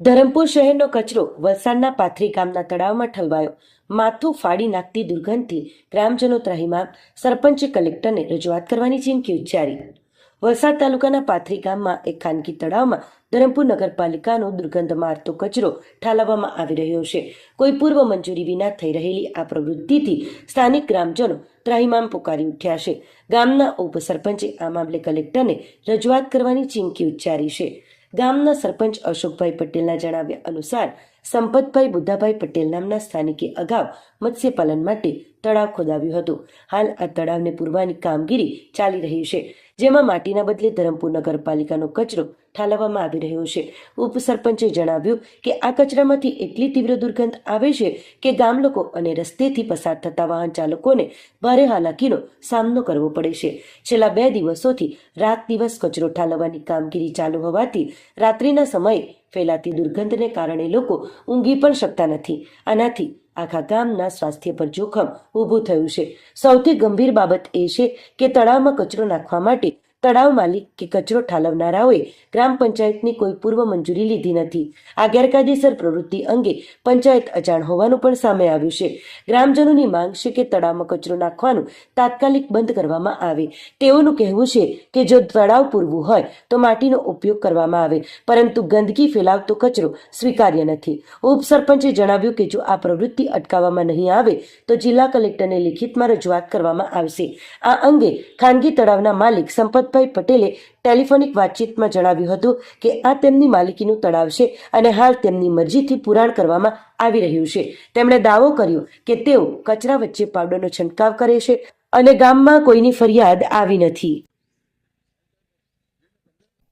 ધરમપુર શહેરનો કચરો વલસાડના પાથરી ગામના તળાવમાં ઠલવાયો. માથું ફાડી નાખતી દુર્ગંધથી ગ્રામજનો ત્રાહીમાં સરપંચે, કલેક્ટરને રજૂઆત કરવાની ચીમકી ઉચ્ચારી. વલસાડ તાલુકાના પાથરી ગામમાં એક ખાનગી તળાવમાં ધરમપુર નગરપાલિકાનો દુર્ગંધ મારતો કચરો ઠાલવવામાં આવી રહ્યો છે. કોઈ પૂર્વ મંજૂરી વિના થઈ રહેલી આ પ્રવૃત્તિથી સ્થાનિક ગ્રામજનો ત્રાહીમામ પુકારી ઉઠ્યા છે. ગામના ઉપસરપંચે આ મામલે કલેક્ટરને રજૂઆત કરવાની ચીમકી ઉચ્ચારી છે. ગામના સરપંચ અશોકભાઈ પટેલના જણાવ્યા અનુસાર સંપતભાઈ બુદ્ધાભાઈ પટેલ નામના સ્થાનિકે અગાઉ મત્સ્યપાલન માટે તળાવ ખોદાવ્યું હતું. હાલ આ તળાવને પૂરવાની કામગીરી ચાલી રહી છે, જેમાં માટીના બદલે ધરમપુર નગરપાલિકાનો કચરો ઠાલવવામાં આવી રહ્યો છે. ઉપસરપંચે જણાવ્યું કે આ કચરામાંથી એટલી તીવ્ર દુર્ગંધ આવે છે કે ગામ લોકો અને રસ્તેથી પસાર થતા વાહન ચાલકોને ભારે હાલાકીનો સામનો કરવો પડે છે. છેલ્લા બે દિવસોથી રાત દિવસ કચરો ઠાલવવાની કામગીરી ચાલુ હોવાથી રાત્રિના સમયે ફેલાતી દુર્ગંધને કારણે લોકો ઊંઘી પણ શકતા નથી. આનાથી આખા ગામના સ્વાસ્થ્ય પર જોખમ ઊભું થયું છે. સૌથી ગંભીર બાબત એ છે કે તળાવમાં કચરો નાખવા માટે તળાવ માલિક કે કચરો ઠાલવનારાઓએ ગ્રામ પંચાયતની કોઈ પૂર્વ મંજૂરી લીધી નથી. આ ગેરકાયદેસર પ્રવૃત્તિ અંગે પંચાયત અજાણ હોવાનું પણ સામે આવ્યું છે. ગ્રામજનોની માંગ છે કે તળાવમાં કચરો નાખવાનું તાત્કાલિક બંધ કરવામાં આવે. તેઓનું કહેવું છે કે જો તળાવ પૂરવું હોય તો માટીનો ઉપયોગ કરવામાં આવે, પરંતુ ગંદકી ફેલાવતો કચરો સ્વીકાર્ય નથી. ઉપસરપંચે જણાવ્યું કે જો આ પ્રવૃત્તિ અટકાવવામાં નહીં આવે, તો જિલ્લા કલેક્ટરને લિખિતમાં રજૂઆત કરવામાં આવશે. આ અંગે ખાનગી તળાવના માલિક સંપતભાઈ પટેલે ટેલિફોનિક વાતચીતમાં જણાવ્યું હતું કે આ તેમની માલિકીનું તળાવ છે અને હાલ તેમની મરજીથી પુરાણ કરવામાં આવી રહ્યું છે. તેમણે દાવો કર્યો કે તેઓ કચરા વચ્ચે પાવડરનો છંટકાવ કરે છે અને ગામમાં કોઈની ફરિયાદ આવી નથી.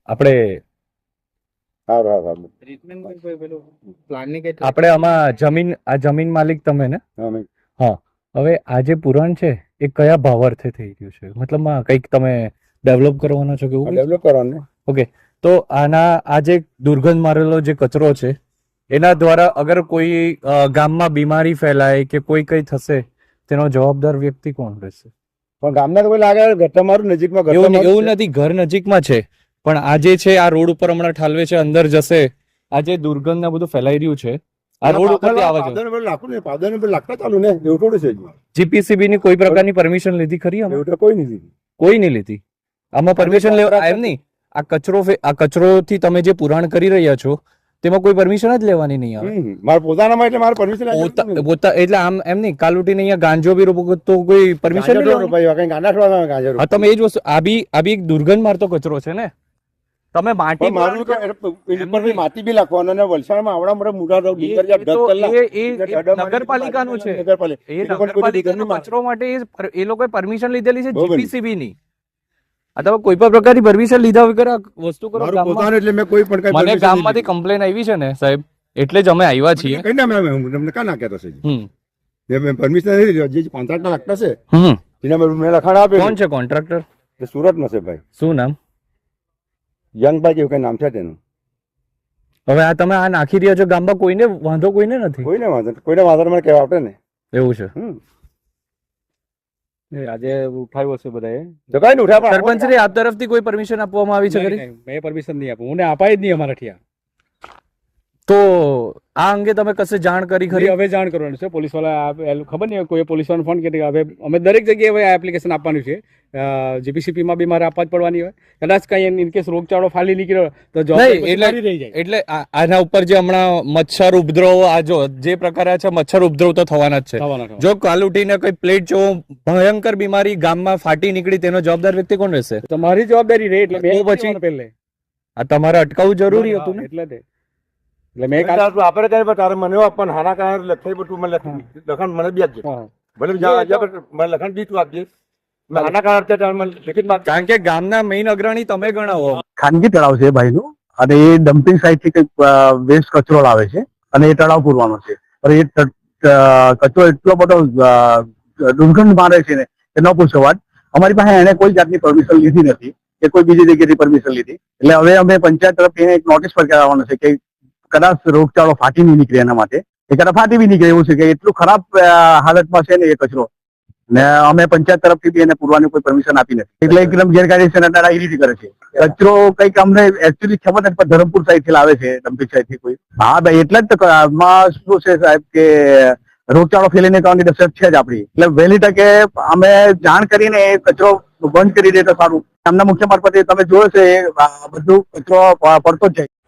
આપણે આપણે આમાં જમીન આ જમીન માલિક તમે ને? હા. હવે આ જે પુરાણ છે એ કયા ભાવાર્થે થઈ ગયું છે? મતલબમાં કંઈક તમે ડેવલપ કરવાનો છો કે એવું? ડેવલપ કરવાનું. તો આના આ જે દુર્ગંધ મારેલો જે કચરો છે એના દ્વારા અગર કોઈ ગામમાં બીમારી ફેલાય કે કોઈ કઈ થશે તેનો જવાબદાર વ્યક્તિ કોણ રહેશે? પણ ગામના કોઈ લાગે ગટર તમારું નજીકમાં એવું એવું નથી ઘર નજીકમાં છે. પણ આજે છે આ રોડ ઉપર હમણાં ઠાલવે છે અંદર જશે આજે દુર્ગંધ ને બધું ફેલાઈ રહ્યું છે આ રોડ ઉપર આવે છે. લાકડું ને પાદર પેલું લાકડા ચાલુ ને એવું થોડું છે જીપીસીબી ની કોઈ પ્રકારની પરમિશન લીધી ખરી આમાં? એવું તો કોઈ કોઈ નહીં લીધી? આમાં પરમિશન લેવા એમ નહીં. આ કચરો આ કચરોથી તમે જે પુરાણ કરી રહ્યા છો તેમાં કોઈ પરમિશન જ લેવાની નહીં આવે. મારા પોતાનામાં એટલે મારે પરમિશન પોતા- એટલે આમ એમ નહીં કાલ ઉઠીને અહીંયા ગાંજો બી રોપો તો કોઈ પરમિશન ગાંડા તમે એ જ વસ્તુ આ બી આ બી એક દુર્ગંધ મારતો કચરો છે ને. તમે માટી મારું ઉપર બી માટી બી લખવાનો અને વલસાડમાં આવડા મોટા મોટા રોડ ડીકર જ્યાં તો કલાક. એ- નગરપાલિકાનું છે. નગરપાલિકા. એ નગરપાલિકાનો કચરો માટે એ લોકોએ પરમિશન લીધેલી છે. જીપીસીબી ની. આ તમે કોઈ પણ પ્રકારની પરમિશન લીધા વગર આ વસ્તુ કરો મારું પોતાનું એટલે મેં કોઈ પણ કઈ મને ગામમાંથી કમ્પ્લેન આવી છે ને સાહેબ એટલે જ અમે આવ્યા છીએ. કઈ ના મેં તમને કા ના કહેતો છે મેં પરમિશન લીધી. જે કોન્ટ્રાક્ટર લાગતા છે. એને મેં લખાણ આપ્યું કોણ છે. કોન્ટ્રાક્ટર એ સુરતનો છે ભાઈ. શું નામ? યંગભાઈ કેવું કઈ નામ છે તેનું. હવે આ તમે આ નાખી રહ્યા છો ગામમાં કોઈને વાંધો કોઈને નથી? કોઈને વાંધો. કોઈને વાંધો મને કહેવા આપે ને. એવું છે. હમ. આજે ઉઠાવ્યો હશે બધાએ. ઉઠ્યા પણ સરપંચ આપ તરફથી કોઈ પરમિશન આપવામાં આવી છે મેં પરમિશન નહીં આપું. હું અપાય જ નહીં અમારા ઠિયા. તો આ અંગે તમે કશે જાણ કરી ખરી? હવે જાણ કરવાનું છે. પોલીસવાળા ખબર નહીં કોઈ પોલીસવાળા ફોન કરી હવે અમે દરેક જગ્યાએ હવે આ એપ્લિકેશન આપવાનું છે. જીપીસીપીમાં બી મારે આપવા જ પડવાની હોય. કદાચ કઈ ઇન કેસ રોગચાળો ફાલી નીકળ્યો તો એટલે- એટલે આના ઉપર જે હમણાં મચ્છર ઉપદ્રવ આ જો જે પ્રકારે છે મચ્છર ઉપદ્રવ તો થવાના જ છે. જો કાલ ઉઠીને કોઈ પ્લેટ જો ભયંકર બીમારી ગામમાં ફાટી નીકળી તેનો જવાબદાર વ્યક્તિ કોણ રહેશે? તમારી જવાબદારી રહે એટલે પછી- પહેલે. આ તમારે અટકાવવું જરૂરી હતું ને? એટલે એટલે મેં કાલ- આપણે તારે મને આપવાનું હાના કારણે લખાઈ બધું મને લખી લખાણ મને બી આપજે. ભલે જ્યાં જ્યાં પર મને લખાણ બી તું આપજે. હાના કારણે અત્યારે મને લિખિત કારણ કે ગામના મેઇન અગ્રણી તમે ગણાવો. ખાનગી તળાવ છે ભાઈનું અને એ ડમ્પિંગ સાઇટથી કંઈક વેસ્ટ કચરો લાવે છે અને એ તળાવ પૂરવાનો છે. પણ એ કચરો એટલો બધો દુર્ગંધ મારે છે ને કે ન પૂછો વાત. અમારી પાસે એને કોઈ જાતની પરમિશન લીધી નથી કે કોઈ બીજી જગ્યાએથી પરમિશન લીધી. એટલે હવે અમે પંચાયત તરફથી એને એક નોટિસ પર કરાવવાનું છે કે કદાચ રોગચાળો ફાટી નહીં નીકળે એના માટે. એ કદાચ ફાટી બી નીકળે એવું છે કે એટલું ખરાબ હાલતમાં છે ને એ કચરો. ને અમે પંચાયત તરફથી બી એને પૂરવાની કોઈ પરમિશન આપી નથી. એટલે એકદમ ગેરકાયદેસર એ દાદાગીરી કરે છે. કચરો કંઈક અમને એકચ્યુઅલી ખબર નથી, પણ ધરમપુર સાઈડથી લાવે છે ડમ્પિંગ સાઈડથી કોઈ. હા, ભાઈ, એટલે જ તો આમાં શું છે સાહેબ કે રોગચાળો ફેલીને જવાની દશક છે જ આપણી. એટલે વહેલી તકે અમે જાણ કરીને એ કચરો બંધ કરી દે તો સારું. એમના મુખ્ય મારફતે તમે જોયો છે બધું કચરો પડતો જ જાય.